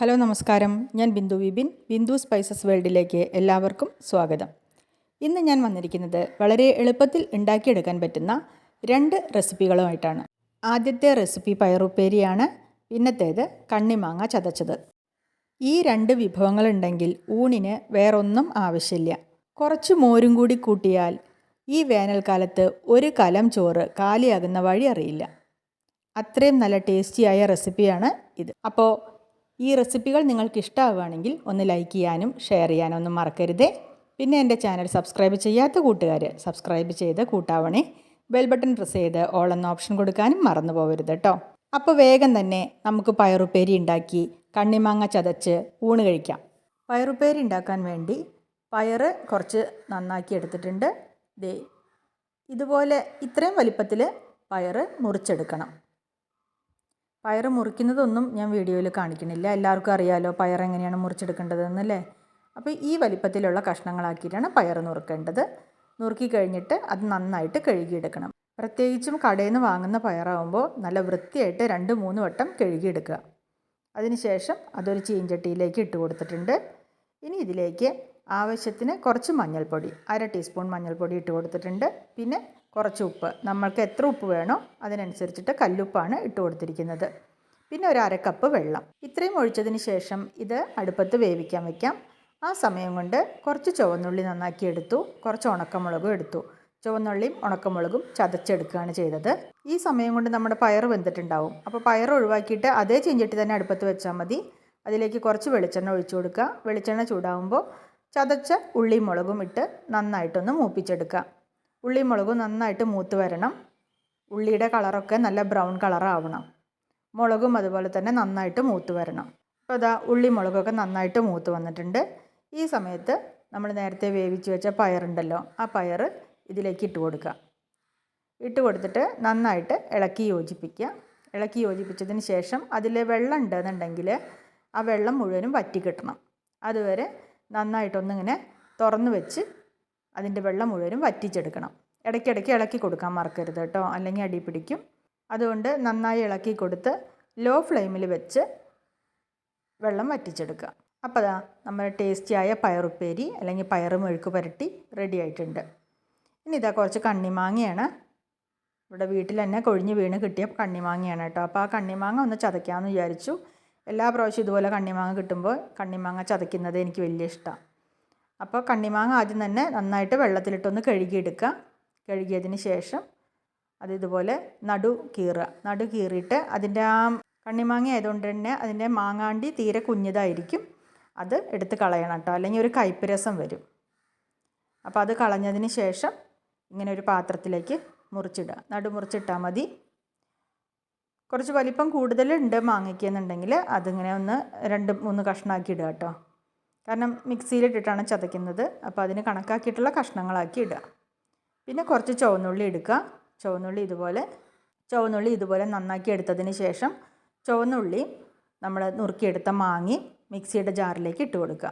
Hello നമസ്കാരം. ഞാൻ Bindu Vipin Bindu spices വേൾഡിലേക്ക് എല്ലാവർക്കും സ്വാഗതം. ഇന്ന് ഞാൻ വന്നിരിക്കുന്നത് വളരെ എളുപ്പത്തിൽ ഉണ്ടാക്കിയെടുക്കാൻ പറ്റുന്ന രണ്ട് റെസിപ്പികളുമായിട്ടാണ്. ആദ്യത്തെ റെസിപ്പി പയറുപ്പേരിയാണ് പിന്നത്തേത് കണ്ണിമാങ്ങ ചതച്ചത്. ഈ രണ്ട് വിഭവങ്ങളുണ്ടെങ്കിൽ ഊണിന് വേറൊന്നും ആവശ്യമില്ല. കുറച്ച് മോരും കൂടി കൂട്ടിയാൽ ഈ വേനൽക്കാലത്ത് ഒരു കലം ചോറ് കാലിയാകുന്ന വഴി അറിയില്ല. അത്രയും നല്ല ടേസ്റ്റിയായ റെസിപ്പിയാണ് ഇത്. അപ്പോൾ ഈ റെസിപ്പികൾ നിങ്ങൾക്ക് ഇഷ്ടമാവുകയാണെങ്കിൽ ഒന്ന് ലൈക്ക് ചെയ്യാനും ഷെയർ ചെയ്യാനും ഒന്നും മറക്കരുതേ. പിന്നെ എന്റെ ചാനൽ സബ്സ്ക്രൈബ് ചെയ്യാത്ത കൂട്ടുകാർ സബ്സ്ക്രൈബ് ചെയ്ത് കൂട്ടാവണേ. ബെൽ ബട്ടൺ പ്രസ് ചെയ്ത് ഓൾ എന്ന ഓപ്ഷൻ കൊടുക്കാനും മറന്നു പോകരുത് കേട്ടോ അപ്പോൾ വേഗം തന്നെ നമുക്ക് പയറുപ്പേരി ഉണ്ടാക്കി കണ്ണിമാങ്ങ ചതച്ച് ഊണ് കഴിക്കാം. പയറുപ്പേരി ഉണ്ടാക്കാൻ വേണ്ടി പയറ് കുറച്ച് നന്നാക്കി എടുത്തിട്ടുണ്ട്. ദേ ഇതുപോലെ ഇത്രയും വലിപ്പത്തിൽ പയറ് മുറിച്ചെടുക്കണം. പയർ മുറിക്കുന്നതൊന്നും ഞാൻ വീഡിയോയിൽ കാണിക്കണില്ല. എല്ലാവർക്കും അറിയാലോ പയർ എങ്ങനെയാണ് മുറിച്ചെടുക്കേണ്ടതെന്നല്ലേ? അപ്പോൾ ഈ വലിപ്പത്തിലുള്ള കഷ്ണങ്ങളാക്കിയിട്ടാണ് പയർ നുറുക്കേണ്ടത്. നുറുക്കി കഴിഞ്ഞിട്ട് അത് നന്നായിട്ട് കഴുകിയെടുക്കണം. പ്രത്യേകിച്ചും കടയിൽ നിന്ന് വാങ്ങുന്ന പയറാകുമ്പോൾ നല്ല വൃത്തിയായിട്ട് രണ്ട് മൂന്ന് വട്ടം കഴുകിയെടുക്കുക. അതിനുശേഷം അതൊരു ചീഞ്ചട്ടിയിലേക്ക് ഇട്ട് കൊടുത്തിട്ടുണ്ട്. ഇനി ഇതിലേക്ക് ആവശ്യത്തിന് കുറച്ച് മഞ്ഞൾപ്പൊടി അര ടീസ്പൂൺ മഞ്ഞൾപ്പൊടി ഇട്ട് കൊടുത്തിട്ടുണ്ട്. പിന്നെ കുറച്ച് ഉപ്പ്. നമ്മൾക്ക് എത്ര ഉപ്പ് വേണോ അതിനനുസരിച്ചിട്ട് കല്ലുപ്പാണ് ഇട്ട് കൊടുത്തിരിക്കുന്നത്. പിന്നെ ഒരു അര കപ്പ് വെള്ളം. ഇത്രയും ഒഴിച്ചതിന് ശേഷം ഇത് അടുപ്പത്ത് വേവിക്കാൻ വയ്ക്കാം ആ സമയം കൊണ്ട് കുറച്ച് ചുവന്നുള്ളി നന്നാക്കി എടുത്തു. കുറച്ച് ഉണക്കമുളകും എടുത്തു. ചുവന്നുള്ളിയും ഉണക്കമുളകും ചതച്ചെടുക്കുകയാണ് ചെയ്തത്. ഈ സമയം കൊണ്ട് നമ്മുടെ പയർ വെന്തിട്ടുണ്ടാവും. അപ്പോൾ പയർ ഒഴിവാക്കിയിട്ട് അതേ ചീഞ്ചട്ടി തന്നെ അടുപ്പത്ത് വെച്ചാൽ മതി. അതിലേക്ക് കുറച്ച് വെളിച്ചെണ്ണ ഒഴിച്ചു കൊടുക്കുക. വെളിച്ചെണ്ണ ചൂടാകുമ്പോൾ ചതച്ച ഉള്ളിയും മുളകും ഇട്ട് നന്നായിട്ടൊന്ന് മൂപ്പിച്ചെടുക്കുക. ഉള്ളിയും നന്നായിട്ട് മൂത്ത് വരണം. ഉള്ളിയുടെ കളറൊക്കെ നല്ല ബ്രൗൺ കളറാവണം. മുളകും അതുപോലെ തന്നെ നന്നായിട്ട് മൂത്ത് വരണം. അപ്പോൾ അതാ ഉള്ളി മുളകൊക്കെ നന്നായിട്ട് മൂത്ത് വന്നിട്ടുണ്ട്. ഈ സമയത്ത് നമ്മൾ നേരത്തെ വേവിച്ച് വെച്ച പയറുണ്ടല്ലോ ആ പയർ ഇതിലേക്ക് ഇട്ട് കൊടുക്കുക. ഇട്ട് കൊടുത്തിട്ട് നന്നായിട്ട് ഇളക്കി യോജിപ്പിക്കുക. ഇളക്കി യോജിപ്പിച്ചതിന് ശേഷം അതിൽ വെള്ളം ഉണ്ടെന്നുണ്ടെങ്കിൽ ആ വെള്ളം മുഴുവനും വറ്റി കിട്ടണം. അതുവരെ നന്നായിട്ടൊന്നിങ്ങനെ തുറന്ന് വെച്ച് അതിന്റെ വെള്ളം മുഴുവനും വറ്റിച്ചെടുക്കണം. ഇടയ്ക്കിടയ്ക്ക് ഇളക്കി കൊടുക്കാൻ മറക്കരുത് കേട്ടോ. അല്ലെങ്കിൽ അടി പിടിക്കും. അതുകൊണ്ട് നന്നായി ഇളക്കി കൊടുത്ത് ലോ ഫ്ലെയിമിൽ വെച്ച് വെള്ളം വറ്റിച്ചെടുക്കുക. അപ്പോൾ അതാ നമ്മുടെ ടേസ്റ്റിയായ പയറുപ്പേരി അല്ലെങ്കിൽ പയറ് മെഴുക്ക് പുരട്ടി റെഡി ആയിട്ടുണ്ട്. ഇനി ഇതാ കുറച്ച് കണ്ണിമാങ്ങയാണ്. ഇവിടെ വീട്ടിൽ തന്നെ കൊഴിഞ്ഞ് വീണ് കിട്ടിയ കണ്ണിമാങ്ങയാണ് കേട്ടോ. അപ്പോൾ ആ കണ്ണിമാങ്ങ ഒന്ന് ചതയ്ക്കാമെന്ന് വിചാരിച്ചു. എല്ലാ പ്രാവശ്യം ഇതുപോലെ കണ്ണിമാങ്ങ കിട്ടുമ്പോൾ കണ്ണിമാങ്ങ ചതയ്ക്കുന്നത് എനിക്ക് വലിയ ഇഷ്ടമാണ്. അപ്പോൾ കണ്ണിമാങ്ങ ആദ്യം തന്നെ നന്നായിട്ട് വെള്ളത്തിലിട്ടൊന്ന് കഴുകിയെടുക്കുക. കഴുകിയതിന് ശേഷം അത് ഇതുപോലെ നടു കീറുക. നടു കീറിയിട്ട് അതിന്റെ ആ കണ്ണിമാങ്ങ ആയതുകൊണ്ട് തന്നെ അതിന്റെ മാങ്ങാണ്ടി തീരെ കുഞ്ഞതായിരിക്കും. അത് എടുത്ത് കളയണം കേട്ടോ. അല്ലെങ്കിൽ ഒരു കയ്പ്പ് വരും. അപ്പോൾ അത് കളഞ്ഞതിന് ശേഷം ഇങ്ങനെ ഒരു പാത്രത്തിലേക്ക് മുറിച്ചിടുക. നടു മുറിച്ചിട്ടാൽ മതി. കുറച്ച് വലിപ്പം കൂടുതലുണ്ട് മാങ്ങയ്ക്ക് എന്നുണ്ടെങ്കിൽ അതിങ്ങനെ ഒന്ന് രണ്ട് മൂന്ന് കഷ്ണമാക്കി ഇടുക കേട്ടോ. കാരണം മിക്സിയിലിട്ടിട്ടാണ് ചതയ്ക്കുന്നത്. അപ്പോൾ അതിന് കണക്കാക്കിയിട്ടുള്ള കഷ്ണങ്ങളാക്കി ഇടുക. പിന്നെ കുറച്ച് ചുവന്നുള്ളി എടുക്കുക. ചുവന്നുള്ളി ഇതുപോലെ ചുവന്നുള്ളി ഇതുപോലെ നന്നാക്കി എടുത്തതിന് ശേഷം ചുവന്നുള്ളി നമ്മൾ നുറുക്കിയെടുത്ത മാങ്ങി മിക്സിയുടെ ജാറിലേക്ക് ഇട്ട് കൊടുക്കുക.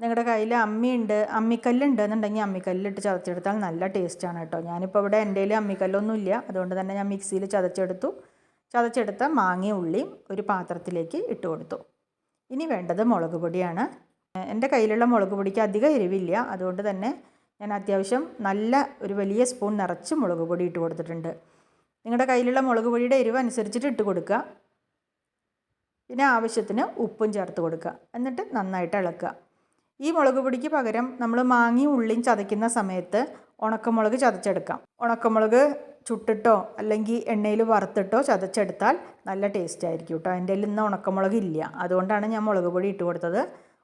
നിങ്ങളുടെ കയ്യിൽ അമ്മിയുണ്ട് അമ്മിക്കല്ലുണ്ട് എന്നുണ്ടെങ്കിൽ അമ്മിക്കല്ലിട്ട് ചതച്ചെടുത്താൽ നല്ല ടേസ്റ്റാണ് കേട്ടോ. ഞാനിപ്പോൾ ഇവിടെ എന്റെ കയ്യിൽ അമ്മിക്കല്ലൊന്നുമില്ല. അതുകൊണ്ട് തന്നെ ഞാൻ മിക്സിയിൽ ചതച്ചെടുത്തു. ചതച്ചെടുത്ത മാങ്ങയും ഉള്ളിയും ഒരു പാത്രത്തിലേക്ക് ഇട്ട് കൊടുത്തു. ഇനി വേണ്ടത് മുളക് പൊടിയാണ്. എന്റെ കയ്യിലുള്ള മുളക് പൊടിക്ക് അധികം എരിവില്ല. അതുകൊണ്ട് തന്നെ ഞാൻ അത്യാവശ്യം നല്ല ഒരു വലിയ സ്പൂൺ നിറച്ച് മുളക് പൊടി ഇട്ട് കൊടുത്തിട്ടുണ്ട്. നിങ്ങളുടെ കയ്യിലുള്ള മുളക് പൊടിയുടെ എരിവ് അനുസരിച്ചിട്ട് ഇട്ട് കൊടുക്കുക. പിന്നെ ആവശ്യത്തിന് ഉപ്പും ചേർത്ത് കൊടുക്കുക. എന്നിട്ട് നന്നായിട്ട് ഇളക്കുക. ഈ മുളക് പൊടിക്ക് പകരം നമ്മൾ മാങ്ങയും ഉള്ളിയും ചതയ്ക്കുന്ന സമയത്ത് ഉണക്കമുളക് ചതച്ചെടുക്കാം. ഉണക്കമുളക് ചുട്ടിട്ടോ അല്ലെങ്കിൽ എണ്ണയിൽ വറുത്തിട്ടോ ചതച്ചെടുത്താൽ നല്ല ടേസ്റ്റ് ആയിരിക്കും കേട്ടോ. എന്റെ ഇന്ന് ഉണക്കമുളക് ഇല്ല. അതുകൊണ്ടാണ് ഞാൻ മുളക് പൊടി ഇട്ട് കൊടുത്തത്.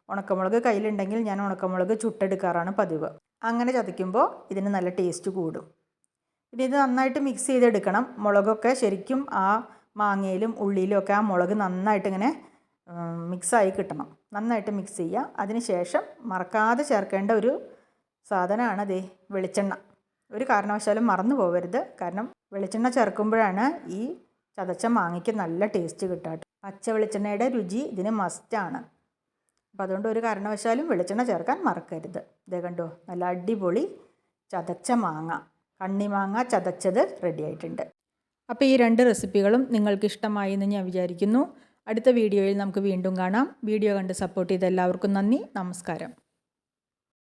ഉണക്കമുളക് കയ്യിലുണ്ടെങ്കിൽ ഞാൻ ഉണക്കമുളക് ചുട്ടെടുക്കാറാണ് പതിവ്. അങ്ങനെ ചതയ്ക്കുമ്പോൾ ഇതിന് നല്ല ടേസ്റ്റ് കൂടും. പിന്നെ ഇത് നന്നായിട്ട് മിക്സ് ചെയ്തെടുക്കണം. മുളകൊക്കെ ശരിക്കും ആ മാങ്ങയിലും ഉള്ളിയിലും ഒക്കെ ആ മുളക് നന്നായിട്ട് ഇങ്ങനെ മിക്സായി കിട്ടണം. നന്നായിട്ട് മിക്സ് ചെയ്യുക. അതിന് ശേഷം മറക്കാതെ ചേർക്കേണ്ട ഒരു സാധനമാണ് അതേ വെളിച്ചെണ്ണ. ഒരു കാരണവശാലും മറന്നു പോകരുത് കാരണം വെളിച്ചെണ്ണ ചേർക്കുമ്പോഴാണ് ഈ ചതച്ച മാങ്ങയ്ക്ക് നല്ല ടേസ്റ്റ് കിട്ടുക പച്ച വെളിച്ചെണ്ണയുടെ രുചി ഇതിന് മസ്റ്റാണ് അപ്പോൾ അതുകൊണ്ട് ഒരു കാരണവശാലും വെളിച്ചെണ്ണ ചേർക്കാൻ മറക്കരുത്. ഇതേ കണ്ടോ നല്ല അടിപൊളി ചതച്ച മാങ്ങ. കണ്ണിമാങ്ങ ചതച്ചത് റെഡി ആയിട്ടുണ്ട്. അപ്പോൾ ഈ രണ്ട് റെസിപ്പികളും നിങ്ങൾക്ക് ഇഷ്ടമായി എന്ന് ഞാൻ വിചാരിക്കുന്നു. അടുത്ത വീഡിയോയിൽ നമുക്ക് വീണ്ടും കാണാം. വീഡിയോ കണ്ട് സപ്പോർട്ട് ചെയ്ത എല്ലാവർക്കും നന്ദി. നമസ്കാരം.